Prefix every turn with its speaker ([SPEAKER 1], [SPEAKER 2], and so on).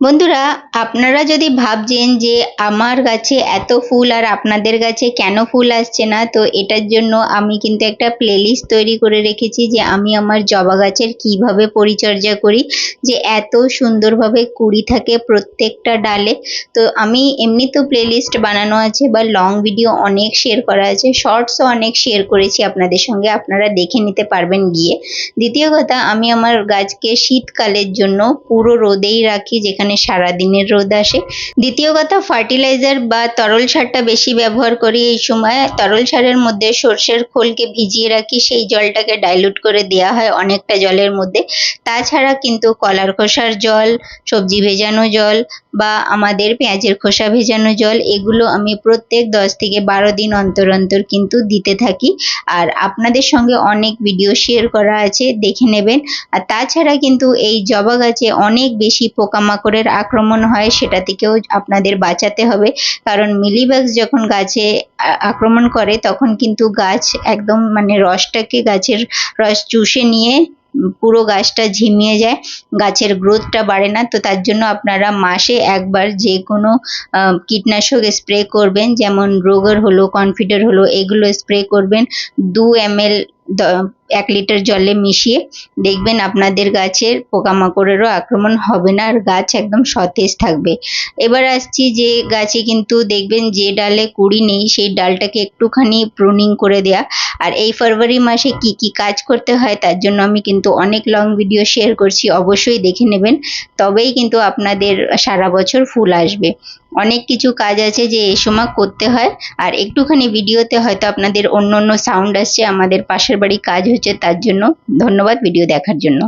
[SPEAKER 1] বন্ধুরা, আপনারা যদি ভাবছেন যে আমার গাছে এত ফুল আর আপনাদের গাছে কেন ফুল আসছে না, তো এটার জন্য আমি কিন্তু একটা প্লেলিস্ট তৈরি করে রেখেছি যে আমি আমার জবা গাছের কীভাবে পরিচর্যা করি, যে এত সুন্দরভাবে কুড়ি থাকে প্রত্যেকটা ডালে। তো আমি এমনি তো প্লেলিস্ট বানানো আছে বা লং ভিডিও অনেক শেয়ার করা আছে শর্টসও অনেক শেয়ার করেছি আপনাদের সঙ্গে, আপনারা দেখে নিতে পারবেন গিয়ে। দ্বিতীয় কথা, আমি আমার গাছকে শীতকালের জন্য পুরো রোদেই রাখি, যেখানে সারাদিনের রোদ আসে। দ্বিতীয় কথা, ফার্টিলাইজার বা তরল সারটা বেশি ব্যবহার করি এই সময়। তরল সারের মধ্যে সর্ষের খোলকে ভিজিয়ে রাখি, সেই জলটাকে ডাইলুট করে দেওয়া হয় অনেকটা জলের মধ্যে। তাছাড়া কিন্তু কলার খোসার জল, সবজি ভেজানো জল বা আমাদের পেঁয়াজের খোসা ভেজানো জল, এগুলো আমি প্রত্যেক দশ থেকে বারো দিন অন্তর অন্তর কিন্তু দিতে থাকি। আর আপনাদের সঙ্গে অনেক ভিডিও শেয়ার করা আছে, দেখে নেবেন। আর তাছাড়া কিন্তু এই জবা গাছে অনেক বেশি পোকামাকড়ের আক্রমণ হয়, সেটা থেকেও আপনাদের বাঁচাতে হবে। কারণ মিলিবাগস যখন গাছে আক্রমণ করে, তখন কিন্তু গাছ একদম মানে রসটাকে, গাছের রস চুষে নিয়ে পুরো গাছটা ঝিমিয়ে যায়, গাছের গ্রোথটা বাড়ে না। তো তার জন্য আপনারা মাসে একবার যে কোনো কীটনাশক স্প্রে করবেন, যেমন রোগর হলো, কনফিডার হলো, এগুলো স্প্রে করবেন। দু এম এল এক লিটার জলে মিশিয়ে দেখবেন আপনাদের গাছের পোকামাকড়েরও আক্রমণ হবে না, আর গাছ একদম সতেজ থাকবে। এবার আসছি যে গাছে কিন্তু দেখবেন যে ডালে কুড়ি নেই, সেই ডালটাকে একটুখানি প্রুনিং করে দেয়া। আর এই ফেব্রুয়ারি মাসে কি কি কাজ করতে হয় তার জন্য আমি কিন্তু অনেক লং ভিডিও শেয়ার করছি, অবশ্যই দেখে নেবেন। তবেই কিন্তু আপনাদের সারা বছর ফুল আসবে। অনেক কিছু কাজ আছে যে এই সময় করতে হয়, আর একটুখানি ভিডিওতে হয়তো আপনাদের অন্য অন্য সাউন্ড আসছে, আমাদের পাশের বাড়ি কাজ হচ্ছে তার জন্য ধন্যবাদ ভিডিও দেখার জন্য।